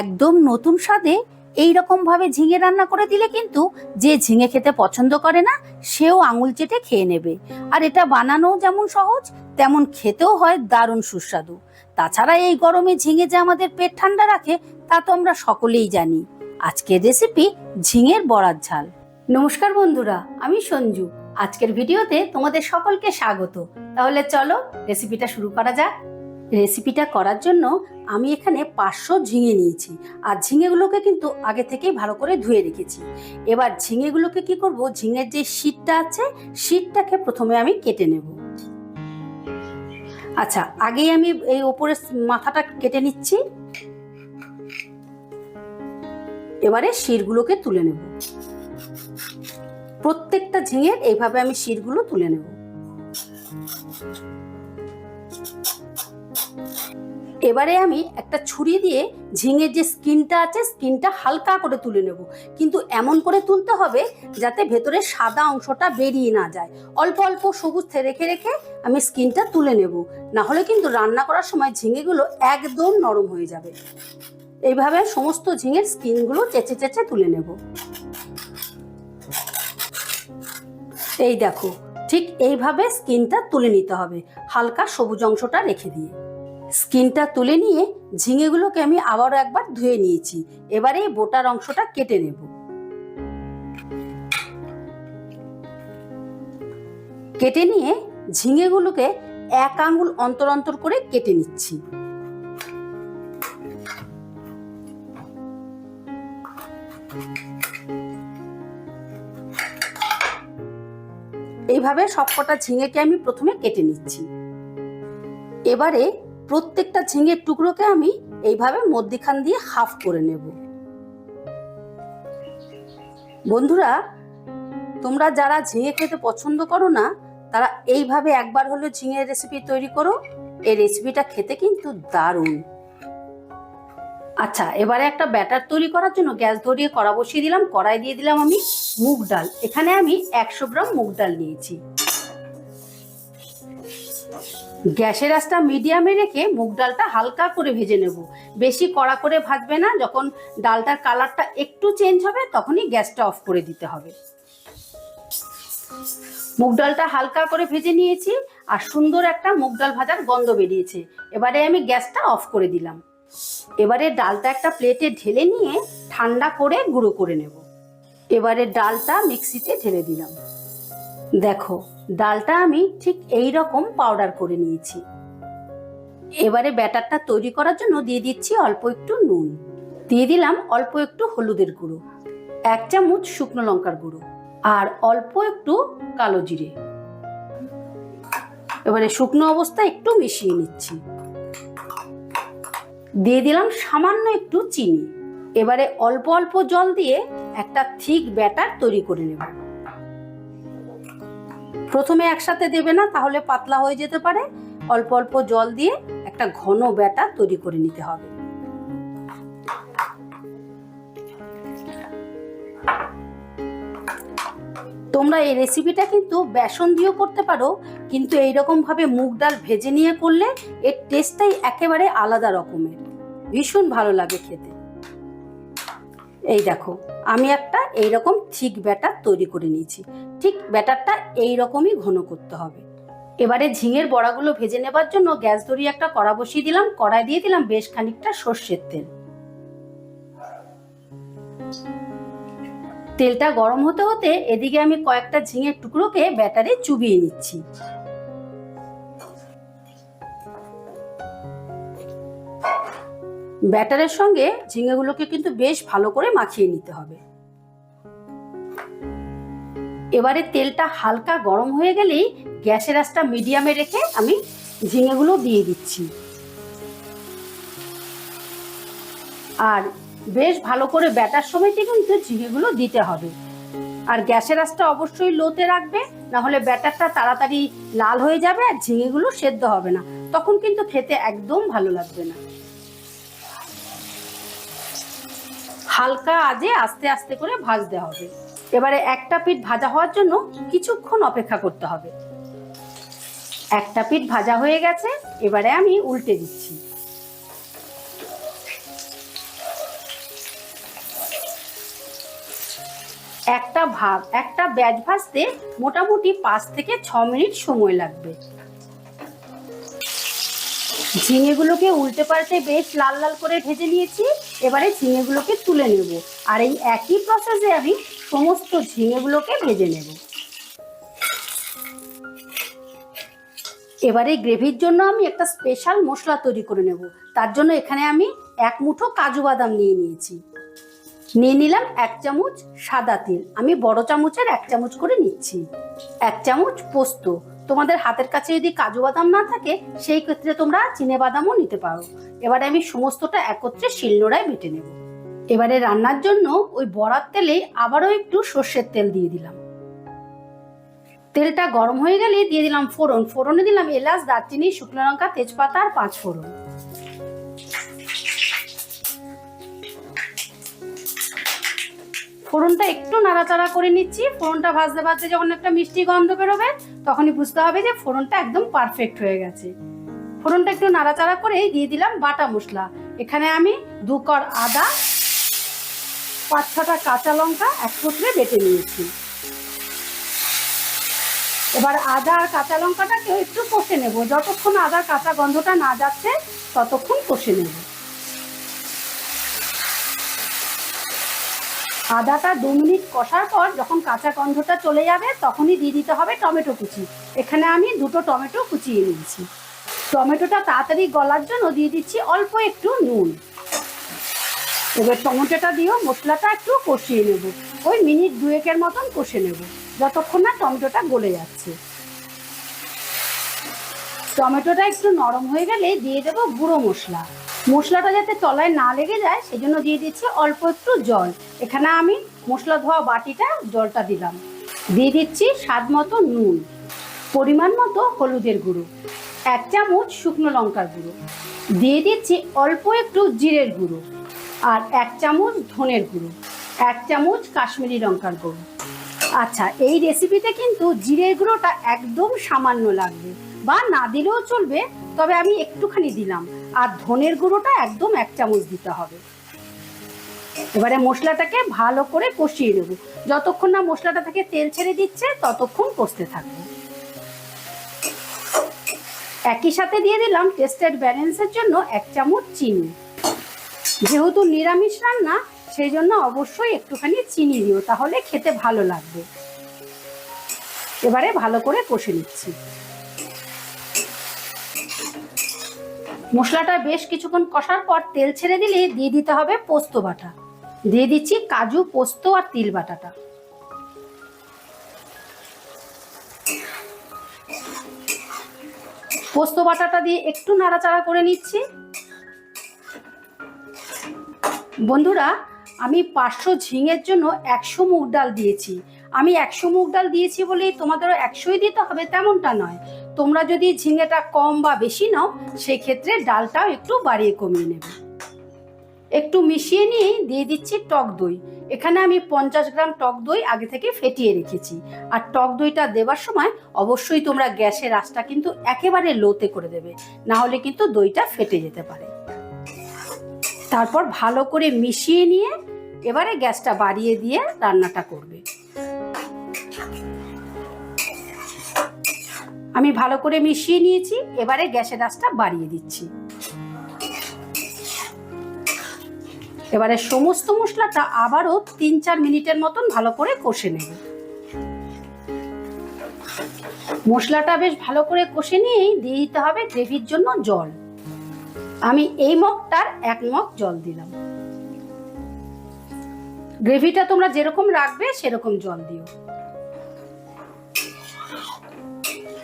একদম নতুন স্বাদে এই ভাবে ঝিঙে রান্না করে দিলে কিন্তু যে ঝিঙে খেতে পছন্দ করে না, সেও আঙুল চেটে খেয়ে নেবে। আর এটা বানানোও যেমন সহজ, তেমন খেতেও হয় দারুণ সুস্বাদু। তাছাড়া এই গরমে ঝিঙে যে আমাদের পেট ঠান্ডা রাখে, তা তো আমরা সকলেই জানি। আজকের রেসিপি ঝিঙের বড়ার ঝাল। নমস্কার বন্ধুরা, আমি সঞ্জু। আজকের ভিডিওতে তোমাদের সকলকে স্বাগত। তাহলে চলো রেসিপিটা শুরু করা যাক। রেসিপিটা করার জন্য আমি এখানে পাঁচশো ঝিঙে নিয়েছি। আর ঝিঙেগুলোকে কিন্তু আগে থেকেই ভালো করে ধুয়ে রেখেছি। এবার ঝিঙেগুলোকে কি করব? ঝিঙের যে শীতটা আছে, শীতটাকে প্রথমে আমি কেটে নেব। আচ্ছা আগেই আমি এই ওপরের মাথাটা কেটে নিচ্ছি। এবারে শিরগুলোকে তুলে নেব। প্রত্যেকটা ঝিঙের এইভাবে আমি শিরগুলো তুলে নেব। এবারে আমি একটা ছুরি দিয়ে ঝিঙের যে স্কিনটা আছে, স্কিনটা হালকা করে তুলে নেব। কিন্তু এমন করে তুলতে হবে যাতে ভেতরে সাদা অংশটা বেরিয়ে না যায়। অল্প অল্প সবুজ রেখে রেখে আমি স্কিনটা তুলে নেব। না হলে কিন্তু রান্না করার সময় ঝিঙেগুলো একদম নরম হয়ে যাবে। এইভাবে সমস্ত ঝিঙের স্কিনগুলো চেঁচে চেঁচে তুলে নেব। এই দেখো, ঠিক এইভাবে স্কিনটা তুলে নিতে হবে। হালকা সবুজ অংশটা রেখে দিয়ে। স্কিনটা তুলে নিয়ে ঝিঙেগুলোকে আমি আবারও একবার ধুয়ে নিয়েছি। এবারে এই বোটার অংশটা কেটে নেব। কেটে নিয়ে ঝিঙেগুলোকে এক আঙ্গুল অন্তর অন্তর করে কেটে নিচ্ছি। এইভাবে সবকটা ঝিঙেকে আমি প্রথমে কেটে নিচ্ছি। এবারে প্রত্যেকটা ঝিঙের টুকরোকে আমি এইভাবে মধ্যিখান দিয়ে হাফ করে নেব। বন্ধুরা, তোমরা যারা ঝিঙে খেতে পছন্দ করো না, তারা এইভাবে একবার হলো ঝিঙের রেসিপি তৈরি করো। এই রেসিপিটা খেতে কিন্তু দারুণ। আচ্ছা এবারে একটা ব্যাটার তৈরি করার জন্য গ্যাস ধরিয়ে কড়া বসিয়ে দিলাম। কড়াই দিয়ে দিলাম আমি মুগ ডাল। এখানে আমি একশো গ্রাম মুগ ডাল নিয়েছি। গ্যাসের আঁচটা মিডিয়ামে রেখে মুগ ডালটা হালকা করে ভেজে নেব। বেশি কড়া করে ভাজবে না, যখন ডালটার কালারটা একটু চেঞ্জ হবে, তখনই গ্যাসটা অফ করে দিতে হবে। মুগ ডালটা হালকা করে ভেজে নিয়েছি, আর সুন্দর একটা মুগ ডাল ভাজার গন্ধ বেরিয়েছে। এবারে আমি গ্যাসটা অফ করে দিলাম। এবারে ডালটা একটা প্লেটে ঢেলে নিয়ে ঠান্ডা করে গুঁড়ো করে নেব। এবারে ডালটা মিক্সিতে ঢেলে দিলাম। দেখো, ডালটা আমি ঠিক এই রকম পাউডার করে নিয়েছি। এবারে ব্যাটারটা তৈরি করার জন্য দিয়ে দিচ্ছি অল্প একটু নুন। দিয়ে দিলাম অল্প একটু হলুদের গুঁড়ো, এক চামচ শুকনো লঙ্কার গুঁড়ো আর অল্প একটু কালো জিরে। এবারে শুকনো অবস্থা একটু মিশিয়ে নিচ্ছি। দিয়ে দিলাম সামান্য একটু চিনি। এবারে অল্প অল্প জল দিয়ে একটা থিক ব্যাটার তৈরি করে নেব। প্রথমে একসাথে দেবে না, তাহলে পাতলা হয়ে যেতে পারে। অল্প অল্প জল দিয়ে একটা ঘন ব্যাটার তৈরি করে নিতে হবে। তোমরা এই রেসিপিটা কিন্তু বেসন দিয়েও করতে পারো, কিন্তু এইরকম ভাবে মুগ ডাল ভেজে নিয়ে করলে এর টেস্টটাই একেবারে আলাদা রকমের। ভীষণ ভালো লাগে খেতে। এই দেখো, আমি একটা এইরকম ঠিক ব্যাটার তৈরি করে নিয়েছি। ঠিক ব্যাটারটা এই রকমই ঘন করতে হবে। এবারে ঝিঙের বড়াগুলো ভেজে নেবার জন্য গ্যাস ধরিয়ে একটা কড়া বসিয়ে দিলাম কড়াই দিয়ে দিলাম বেশ খানিকটা সর্ষের তেল। তেলটা গরম হতে হতে এদিকে আমি কয়েকটা ঝিঙের টুকরোকে ব্যাটারে চুবিয়ে নিচ্ছি। ব্যাটারের সঙ্গে ঝিঙেগুলোকে কিন্তু বেশ ভালো করে মাখিয়ে নিতে হবে। এবারে তেলটা হালকা গরম হয়ে গেলেই গ্যাসের আঁচটা মিডিয়ামে রেখে আমি ঝিঙেগুলো দিয়ে দিচ্ছি। আর বেশ ভালো করে ব্যাটার সময়তে কিন্তু ঝিঙেগুলো দিতে হবে। আর গ্যাসের আঁচটা অবশ্যই লোতে রাখবে, না হলে ব্যাটারটা তাড়াতাড়ি লাল হয়ে যাবে আর ঝিঙেগুলো সেদ্ধ হবে না। তখন কিন্তু খেতে একদম ভালো লাগবে না। হালকা আজে আস্তে আস্তে করে ভাজতে হবে। এবারে একটা পিঠ ভাজা হওয়ার জন্য কিছুক্ষণ অপেক্ষা করতে হবে। একটা পিঠ ভাজা হয়ে গেছে, এবারে আমি উল্টে দিচ্ছি। একটা ভাগ একটা ব্যাজ ভাজতে মোটামুটি পাঁচ থেকে ছ মিনিট সময় লাগবে। ঝিঙেগুলোকে উল্টে পাল্টে বেশ লাল লাল করে ভেজে নিয়েছি। এবারে ঝিঙেগুলোকে তুলে নেব। আর এই একই প্রসেসে আমি সমস্ত ঝিঙেগুলোকে ভেজে নেব। এবারে গ্রেভির জন্য আমি একটা স্পেশাল মশলা তৈরি করে নেব। তার জন্য এখানে আমি এক মুঠো কাজু বাদাম নিয়ে নিয়েছি। নিয়ে নিলাম এক চামচ সাদা তেল। আমি বড় চামচের এক চামচ করে নিচ্ছি। এক চামচ পোস্ত। তোমাদের হাতের কাছে যদি কাজু বাদাম না থাকে, সেই ক্ষেত্রে তোমরা চিনে বাদামও নিতে পারো। এবারে আমি সমস্তটা একত্রে শিলনোড়ায় বেটে নেব। এবারে রান্নার জন্য ওই বড়ার তেলে আবারও একটু সর্ষের তেল দিয়ে দিলাম। তেলটা গরম হয়ে গেলে দিয়ে দিলাম ফোড়ন। ফোড়নে দিলাম এলাচ, দারচিনি, শুকনো লঙ্কা, তেজপাতা আর পাঁচ ফোড়ন ফোড়নটা একটু নাড়াচাড়া করে নিচ্ছি। ফোড়নটা ভাজতে ভাজতে যখন একটা মিষ্টি গন্ধ বেরোবে, তখনই বুঝতে হবে যে ফোড়নটা একদম পারফেক্ট হয়ে গেছে। ফোড়নটা একটু নাড়াচাড়া করে দিয়ে দিলাম বাটা মশলা। এখানে আমি দু কর আদা, পাঁচ ছটা কাঁচা লঙ্কা একত্রে বেটে নিয়েছি। এবার আদা আর কাঁচা লঙ্কাটাকেও একটু কষে নেব। যতক্ষণ আদার কাঁচা গন্ধটা না যাচ্ছে, ততক্ষণ কষে নেব। আদাটা দু মিনিট কষার পর যখন কাঁচা গন্ধটা চলে যাবে, তখনই দিয়ে দিতে হবে টমেটো কুচি। এখানে আমি দুটো টমেটো কুচিয়ে নিয়েছি। টমেটোটা তাড়াতাড়ি গলার জন্য দিয়ে দিচ্ছি অল্প একটু নুন। এবার টমেটোটা দিয়েও মশলাটা একটু কষিয়ে নেব। ওই মিনিট দুয়েকের মতন কষে নেব, যতক্ষণ না টমেটোটা গলে যাচ্ছে। টমেটোটা একটু নরম হয়ে গেলে দিয়ে দেবো গুঁড়ো মশলা। মশলাটা যাতে তলায় না লেগে যায় সেই জন্য দিয়ে দিচ্ছি অল্প একটু জল। এখানে আমি মশলা ধোয়া বাটিটা জলটা দিলাম। দিয়ে দিচ্ছি স্বাদ মতো নুন, পরিমাণ মতো হলুদের গুঁড়ো, এক চামচ শুকনো লঙ্কার গুঁড়ো। দিয়ে দিচ্ছি অল্প একটু জিরের গুঁড়ো আর এক চামচ ধনের গুঁড়ো, এক চামচ কাশ্মীরি লঙ্কার গুঁড়ো। আচ্ছা এই রেসিপিতে কিন্তু জিরের গুঁড়োটা একদম সামান্য লাগবে বা না দিলেও চলবে, তবে আমি একটুখানি দিলাম। আর ধনের গুঁড়োটা একদম এক চামচ দিতে হবে। এবারে মশলাটাকে ভালো করে কষিয়ে নেব। যতক্ষণ না মশলাটা থেকে তেল ছেড়ে দিচ্ছে, ততক্ষণ কষতে থাকব। একই সাথে দিয়ে দিলাম টেস্টেড ব্যালেন্সের জন্য এক চামচ চিনি। যেহেতু নিরামিষ রান্না, সেই জন্য অবশ্যই একটুখানি চিনি দিও, তাহলে খেতে ভালো লাগবে। এবারে ভালো করে কষে নিচ্ছি। মশলাটা বেশ কিছুক্ষণ কষার পর তেল ছেড়ে দিলে দিয়ে দিতে হবে পোস্ত বাটা। দিয়ে দিচ্ছি কাজু, পোস্ত আর তিল বাটাটা। পোস্ত বাটাটা দিয়ে একটু নাড়াচাড়া করে নিচ্ছি। বন্ধুরা, আমি পাঁচশো ঝিঙের জন্য একশো মুগ ডাল দিয়েছি। আমি একশো মুগ ডাল দিয়েছি বলে তোমাদেরও একশোই দিতে হবে তেমনটা নয়। তোমরা যদি ঝিঙেটা কম বা বেশি নাও সেই ক্ষেত্রে ডালটাও একটু বাড়িয়ে কমিয়ে নেবে। একটু মিশিয়ে নিয়ে দিয়ে দিচ্ছি টক দই। এখানে আমি পঞ্চাশ গ্রাম টক দই আগে থেকে ফেটিয়ে রেখেছি। আর টক দইটা দেওয়ার সময় অবশ্যই তোমরা গ্যাসের আঁচটা কিন্তু একেবারে লোতে করে দেবে, না হলে কিন্তু দইটা ফেটে যেতে পারে। তারপর ভালো করে মিশিয়ে নিয়ে এবারে গ্যাসটা বাড়িয়ে দিয়ে রান্নাটা করবে। আমি ভালো করে মিশিয়ে নিয়েছি, এবারে গ্যাসের আঁচটা বাড়িয়ে দিচ্ছি। এবারে সমস্ত মশলাটা আবারও তিন চার মিনিটের মতন ভালো করে কষে নেব। মশলাটা বেশ ভালো করে কষে নিয়েই দিয়ে দিতে হবে গ্রেভির জন্য জল। আমি এই মগটার এক মগ জল দিলাম। গ্রেভিটা তোমরা যেরকম রাখবে সেরকম জল দিও।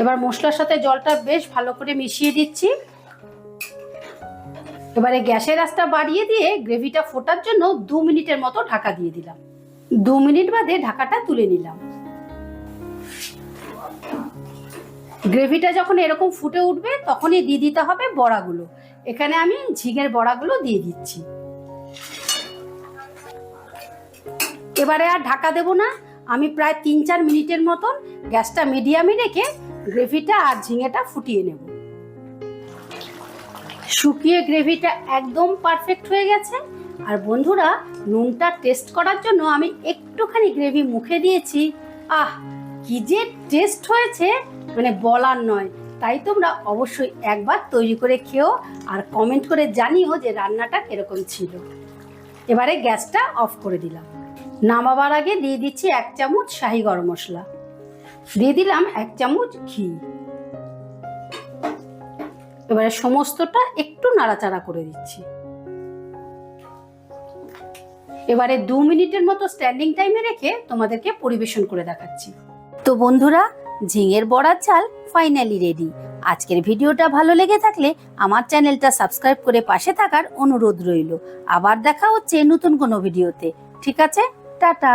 এবার মশলার সাথে জলটা বেশ ভালো করে মিশিয়ে দিচ্ছি। এবারে গ্যাসের আঁচটা বাড়িয়ে দিয়ে গ্রেভিটা ফোটার জন্য দু মিনিটের মতো ঢাকা দিয়ে দিলাম। দু মিনিট বাদে ঢাকাটা তুলে নিলাম। গ্রেভিটা যখন এরকম ফুটে উঠবে, তখনই দিয়ে দিতে হবে বড়াগুলো। এখানে আমি ঝিঙের বড়াগুলো দিয়ে দিচ্ছি। এবারে আর ঢাকা দেব না। আমি প্রায় তিন চার মিনিটের মতন গ্যাসটা মিডিয়ামে রেখে গ্রেভিটা আর ঝিঙেটা ফুটিয়ে নেব। শুকিয়ে গ্রেভিটা একদম পারফেক্ট হয়ে গেছে। আর বন্ধুরা, নুনটা টেস্ট করার জন্য আমি একটুখানি গ্রেভি মুখে দিয়েছি। আহ, কি যে টেস্ট হয়েছে! মানে বলার নয়। তাই তোমরা অবশ্যই একবার তৈরি করে খেও আর কমেন্ট করে জানিও যে রান্নাটা কীরকম ছিল। এবারে গ্যাসটা অফ করে দিলাম। নামাবার আগে দিয়ে দিচ্ছি এক চামচ শাহি গরম মশলা। দিয়ে দিলাম এক চামচ ঘি। এবারে সমস্তটা একটু নাড়াচাড়া করে দিচ্ছি। এবারে দু মিনিটের মতো স্ট্যান্ডিং টাইমে রেখে তোমাদেরকে পরিবেশন করে দেখাচ্ছি। তো বন্ধুরা, ঝিঙের বড়ার চাল ফাইনালি রেডি আজকের ভিডিওটা ভালো লেগে থাকলে আমার চ্যানেলটা সাবস্ক্রাইব করে পাশে থাকার অনুরোধ রইল। আবার দেখা হচ্ছে নতুন কোনো ভিডিওতে। ঠিক আছে, টাটা।